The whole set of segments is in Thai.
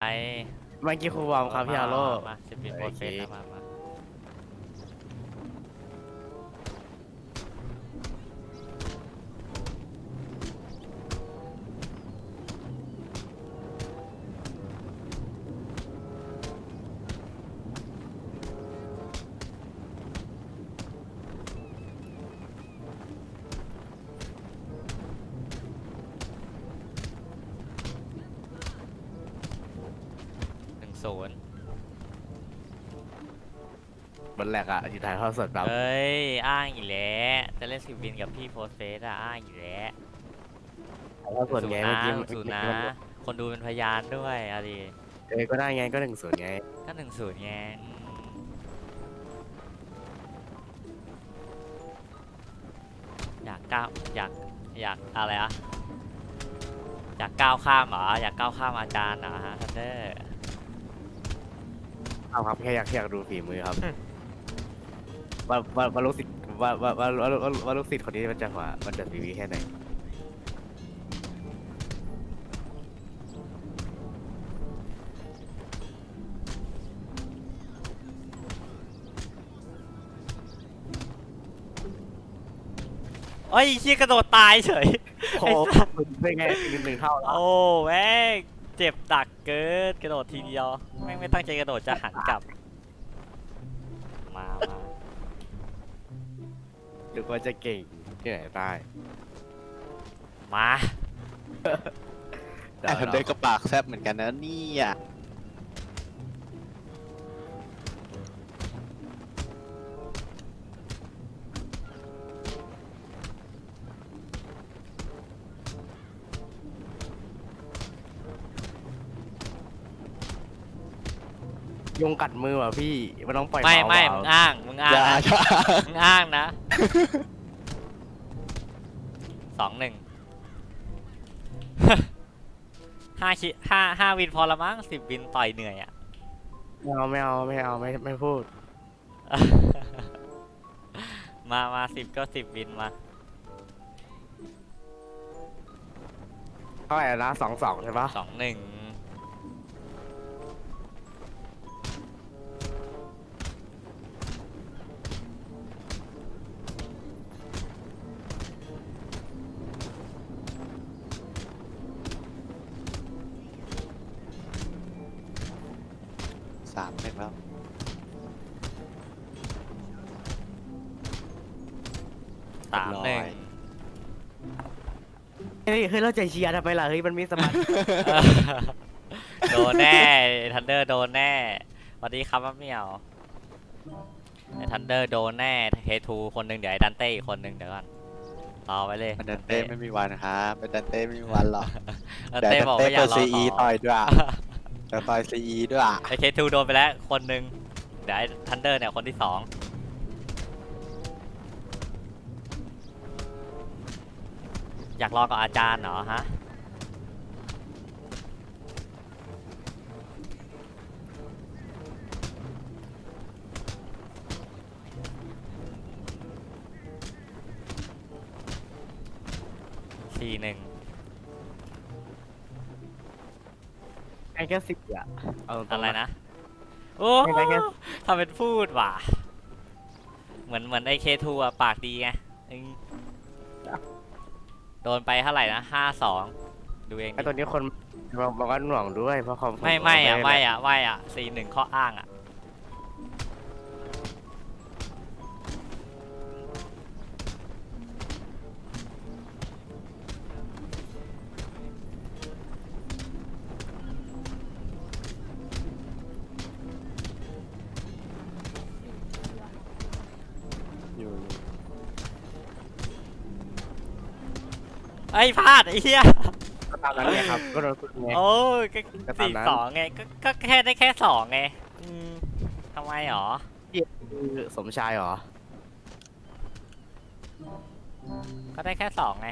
ไปเมื่อกี้ครูวอร์มครับพี่ฮาโร่มาสิบปีโปรเซสโอเคนะมามา ศูนย์บนแหลกอะอยู่ถ่ายทอดสดแบบเฮ้ย อ้างอีกแล้วจะเล่นสิบวินกับพี่โพสเฟสอะอ้างอีกแล้วถ่ายทอดสดไงนะเมื่อกี้หนึ่งศูนย์นะคนดูเป็นพยานด้วยอะดิเออก็ได้ไงก็หนึ่งศูนย์ไงก็หนึ่งศูนย์ไงอืมอยากก้าวอยากอยากอะไรอะอยากก้าวข้ามเหรออยากก้าวข้ามอาจารย์เหรอฮะทันเดอร์ เอาครับแค่อยากแค่อยากดูฝีมือครับว่าว่าว่าลูกศิษย์ว่าว่าว่าว่าว่าว่าลูกศิษย์คนนี้มันจะหัวมันจะฝีมือแค่ไหนเอ้ยเชี่ยกระโดดตายเฉย โอ้โหเป็นไงหนึ่งหนึ่งเท่าแล้วโอ้แม่งเจ็บดักเกินกระโดดทีเดียว แม่งไม่ตั้งใจกระโดดจะหันกลับ มามาหรือว่าจะเก่งที่ไหนได้มา เดี๋ยแต่วทันเดอร์ก็ปากแซบเหมือนกันนะเนี่ย ยงกัดมือว่ะพี่มันต้องปล่อยไม่ไม่มึงอ้างมึงอ้างอย่านะอย่ามึงอ้างนะสองหนึ่ง ห้าชิห้าห้าวินพอละมั้งสิบวินต่อยเหนื่อยอะ ไม่เอาไม่เอาไม่เอาไม่ไม่พูด มามาสิบก็สิบวินมา เท่าไหร่นะสองสองใช่ปะสองหนึ่งามหนึ่งเฮ้ยเฮ้ยเราใจเชียร์ทำไมล่ะเฮ้ยมันมีสมาธิโดนแน่ทันเดอร์โดนแน่สวัสดีครับมะเหมียวไอ้ทันเดอร์โดนแน่เฮทูคนหนึ่งเดี๋ยวไอ้ดันเต้อีกคนหนึ่งเดี๋ยวก่อนรอไว้เลยมันดันเต้ไม่มีวันครับเป็นดันเต้ไม่มีวันหรอกดันเดี๋ยวเต้ดันบอกเต้ว่าอยาเปิกดรอซีอีต่ต่ออยด้วยเดี๋ยวต่อยซีอีด้วยไอ้เคทูโดนไปแล้วคนหนึ่งเดี๋ยวไอ้ทันเดอร์เนี่ยคนที่สอง อยากรอกับอาจารย์เหรอฮะ สี่หนึ่งไอ้แค่สิบอะเอาตงๆอะไรนะ โอ้ไม่ได้แค่ ทำเป็นพูดว่ะ เหมือนเหมือนไอเคทูอะปากดีไงอืม โดนไปเท่าไหร่นะห้าสองดูเองไอดิตัวนี้คนบอกว่าหน่วงด้วยเพราะคอมไม่ไม่อะไม่อะไม่อะสี่หนึ่งข้ออ้างอะ อ้ยพลาดไอ้เหี้ยก็ตามนั้นไงครับก็โดนคุณไง โอ้ยก็ก็ตามสี่นั้น สองไงก็ก็แค่ได้แค่สองไงอืมทำไมหรอคือสมชายเหรอก็ได้แค่สองไง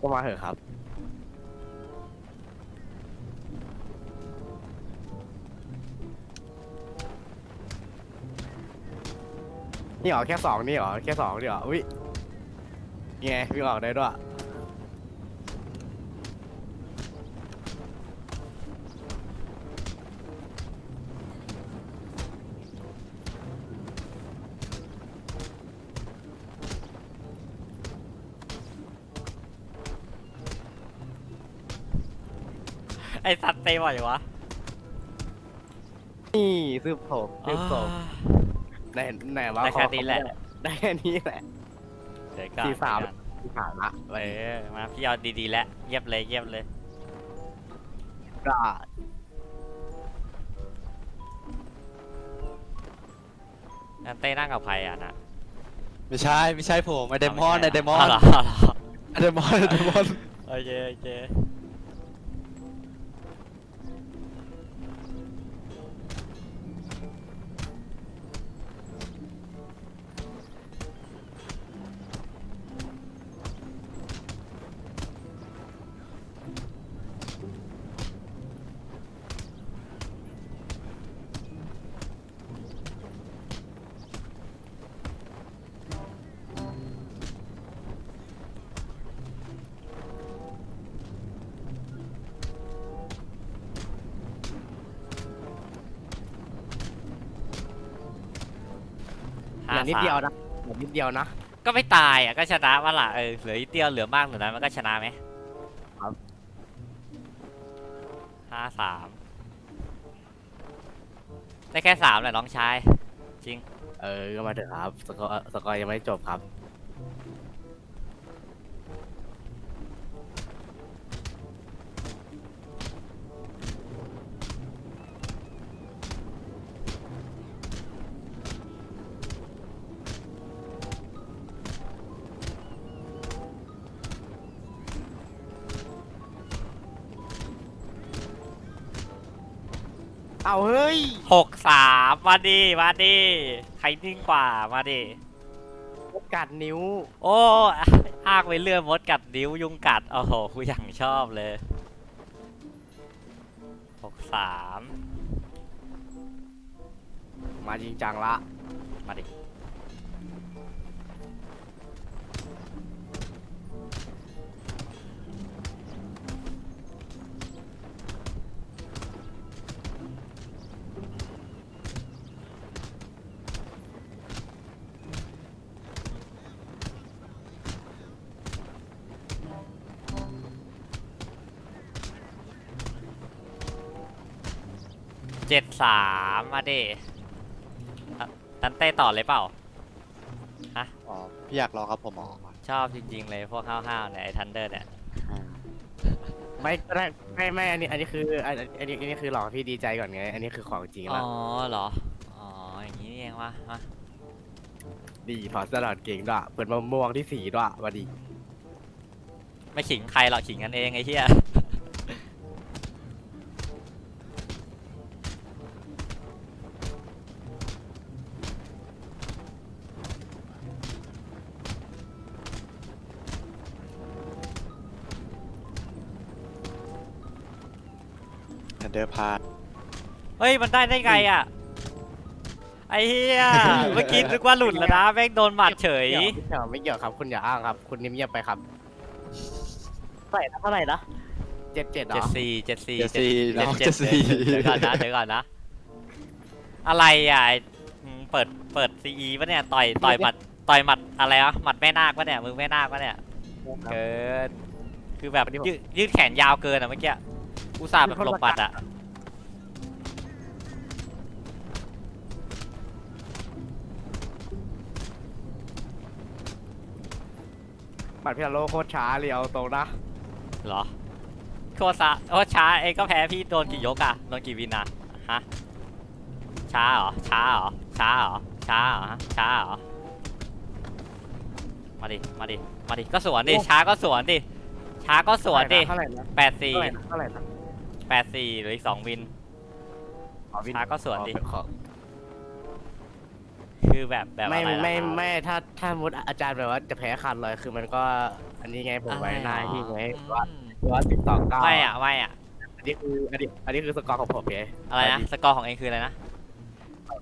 ก็มาเถอะครับ นี่เหรอแค่สองนี่เหรอแค่สองนี่เหรออุ้ยนี่ไงวิ่งออกได้ด้วยไอสัตว์เตะบ่อยวะนี่ซื้อผมซื้อผม อ่ ไหนไหนว่าได้แค่นี้แหละ ได้แค่นี้แหละ เดี๋ยวก่อนสี่สาม เดี๋ยวก่อนที่ผ่านละเออมาพี่เอาดีๆแล้วเยียบเลยเยียบเลยได้อันเต้นั่งกับใครอะนะไม่ใช่ไม่ใช่ผมไอเดมอนไอเดมออ๋นเหรออ๋อเหรอไอเดมอนไอเดมอนโอเคโอเค ห้าอย่างนิดสามเดียวนะอย่างนิดเดียวนะ ก็ไม่ตายอะก็ชนะว่าล่ะเออเหลือนิดเดียวเหลือมากเหลือน้อยมันก็ชนะไหมครับ ห้าสามได้แค่สามแหละน้องชาย จริง เออก็มาเถอะครับสกอร์สกอร์ยังไม่จบครับ เอาเฮ้ยหกสามมาดิมาดิใครนิ่งกว่ามาดิกัดนิ้ว โอ้อากไปเลื่อนมดกัดนิ้วยุงกัดโอ้โหกูอย่างชอบเลยหกสามมาจริงจังละ มาดิ เจ็ดสามมาดิอะตันเต้ต่อเลยเปล่าอ๋อพี่อยากลองครับผมอ๋อชอบจริง ๆ เลยพวกห้าวๆเนี่ยไอ้ทันเดอร์เนี่ย ไม่ก็ได้ไม่ไม่อันนี้อันนี้คืออันอันนี้อันนี้คือหลอกพี่ดีใจก่อนไง อันนี้คือของจริงอ๋ละอเหรอ อ๋อ อย่างนี้นี่เองวะมาดีถอดสลัดเก่งด้วยเปิดมะม่วงที่สีด้วยมาดีไม่ขิงใครหรอกขิงกันเองไอ้เหี้ย เดอร์พาร์เฮ้ยมันได้ได้ไงอะ ไอ้เหี้ย เมื่อกี้นึกว่าหลุดแล้วนะแม่งโดนหมัดเฉย ไม่เกี่ยวไม่เกี่ยวครับคุณอย่าอ้างครับ คุณนิ่มเงียบไปครับเท่าไหร่นะเท่าไหร่นะเจ็ดเจ็ดเหรเจ็ดอสี่เจ็ดสี่เจสซี่น้องเจ็เจดสเจ็ดซี่เดี๋ยวก่อนนะเดี๋ยวก่อนนะ อะไรอะไอ้อืมเปิดเปิดซีอีปะเนี่ยต่อยต่อยหมัดต่อยหมัดอะไรวะหมัดแม่นาคปะเนี่ยมือแม่นาคปะเนี่ยเกินคือแบบยืดยืดแขนยาวเกินอะเมื่อกี้ อุตส่าห์แบบหลบหมัดอะบัตรพิลาโลโคตรช้าเลยเอาตรงนะเหรอโคตรซะโอ้ช้าเองก็แพ้พี่โดนกี่ยกอะโดนกี่วินอะฮะช้าเหรอช้าเหรอช้าเหรอช้าเหรอฮะช้าเหรอมาดิมาดิมาดิก็สวนดิช้าก็สวนดิช้าก็สวนดิเท่าไหร่นะแปดสี่เท่าไหร่นะเท่าไหร่นะ แปดสี่เหรืออีกสองวินขอวินช้าก็สวนดิ ขอคือแบบแบบไม่อะไรล่ะไม่ไม่ถ้าถ้ามุดอาจารย์แบบว่าจะแพ้ขาดเลยคือมันก็ อันนี้ไงผมไว้หน้าที่ไงว่าอืมว่าสิบสองเก้าไม่อะไม่อะอันนี้คืออันนี้อันนี้คือสกอร์ของผมไงอะไรนะ สกอร์ของเองคืออะไรนะ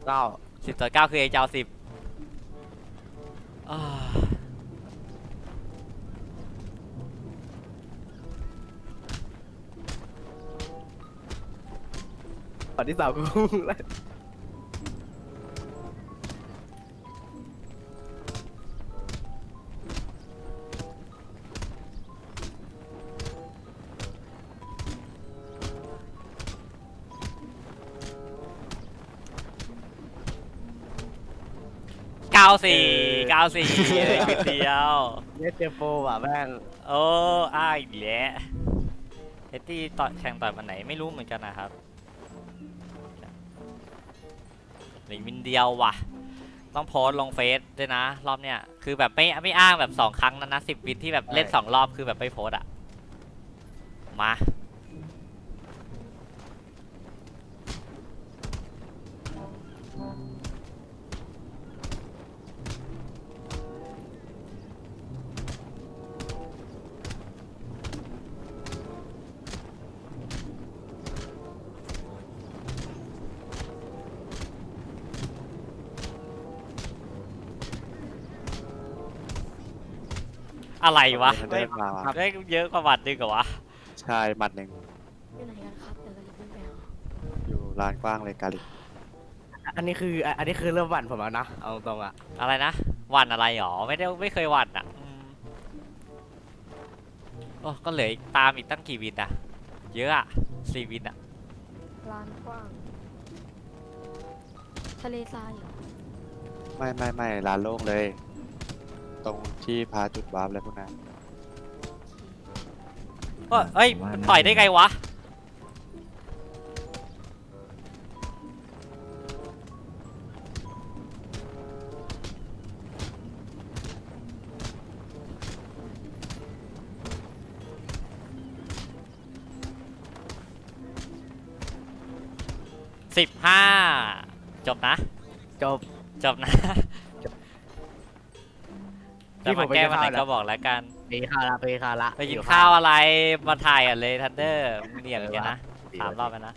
เก้าสิบต่อเก้าคือเองจะเอาสิบ อนที่สามกูแล้วเก้าสี่เก้าสี่เดียว เนี่ยเจอโฟว่ะแม่งโอ้อ้าอีกแล้วเฮตตี้ต่อยแข่งต่อยมันไหนไม่รู้เหมือนกันนะครับ หนึ่งวินเดียวว่ะ ต้องโพสต์ลงเฟซด้วยนะ รอบเนี้ยคือแบบไม่ไม่อ้างแบบสองครั้งนะนะสิบวินที่แบบเล่นสองรอบคือแบบไม่โพสต์อะมา อะไรวะทันเดอร์มาได้เยอะกว่าบัตรดึงเหรอวะใช่หมัดหนึ่งอยู่ไหนกันครับ เดี๋ยวเราจะขึ้นไปเอาอยู่ลานกว้างเลยกาลิกอันนี้คืออันนี้คือเริ่มหวั่นผมแล้วนะ เอาตรงๆอะอะไรนะหวันอะไรหรอไม่ได้ไม่เคยหวันอะอืมโอ้ก็เหลืออีกตามอีกตั้งกี่วินอะเยอะอะสี่วินอะลานกว้าง ทะเลทรายเหรอไม่ไม่ไม่ลานโล่งเลย ตรงที่พาจุดวาร์ปอะไรพวกนั้นก็เอ้ยมันต่อยได้ไงวะ สิบห้า จบนะ จบ จบนะที่ จะผมมาไปแก้กินวันไหนข้าวแล้วก็บอกแล้วกันไปข้าวละไปข้าวละไปกินข้าวอะไรมาถ่ายกันเลยทันเดอร์เนียนกันนะดีสามว่ะรอบแล้วนะ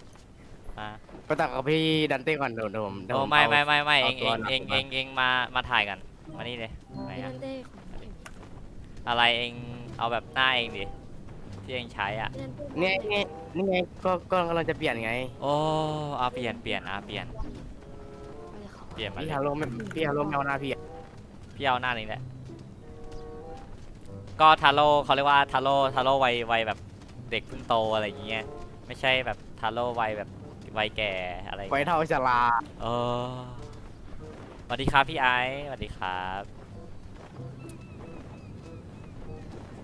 อ่าไปตักกับพี่ดันเต้ก่อนเดี๋ยวเดี๋ยวผมเดี๋ยวโอ้ผมไม่เอาไม่ไม่ไม่เอเอางตัเอวงหลักเองมาเองเองมามาถ่ายกันมานี่เลยไหนไม่อะนั่นเด้ของเอ็มอะไรเองเอาแบบหน้าเองดิที่เองใช้อะไม่นั่นเด้เนี่ยไงนี่ไงก็ก็กำลังจะเปลี่ยนไงโอ้เอาเปลี่ยนเปลี่ยนอะเปลี่ยนไปเลยเขาเปลี่ยนมาพี่เลยฮาโร่ไม่พี่ฮาโร่ไม่เอาหน้าพี่อะพี่เอาหน้านี้แหละ ก็ทาโร่เขาเรียกว่าทาโร่ทาโร่วัยวัยแบบเด็กเพิ่งโตอะไรอย่างเงี้ยไม่ใช่แบบทาโร่วัยแบบวัยแก่อะไรอย่างไว้เงี้ยเท่าชลาเออสวัสดีครับพี่ไอซ์สวัสดีครับ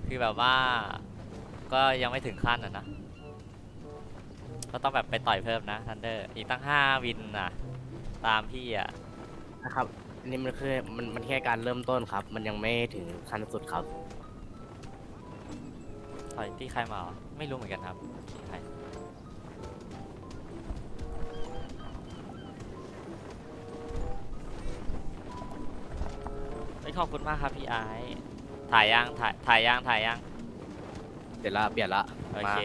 คือแบบว่า ก็ยังไม่ถึงขั้นอะนะก็ต้องแบบไปต่อยเพิ่มนะทันเดอร์อีกตั้งห้าวินน่ะ ตามพี่อะนะครับอันนี้มันคือมันมันแค่การเริ่มต้นครับ มันยังไม่ถึงขั้นสุดครับต่ อยที่ใครมาเหรอไม่รู้เหมือนกันครับที่ใครเฮ้ยขอบคุณมากครับพี่ไอซ์ถ่ายยังถ่ายถ่ายยังถ่ายยังเดี๋ยวละเปลี่ยนละโอมาเค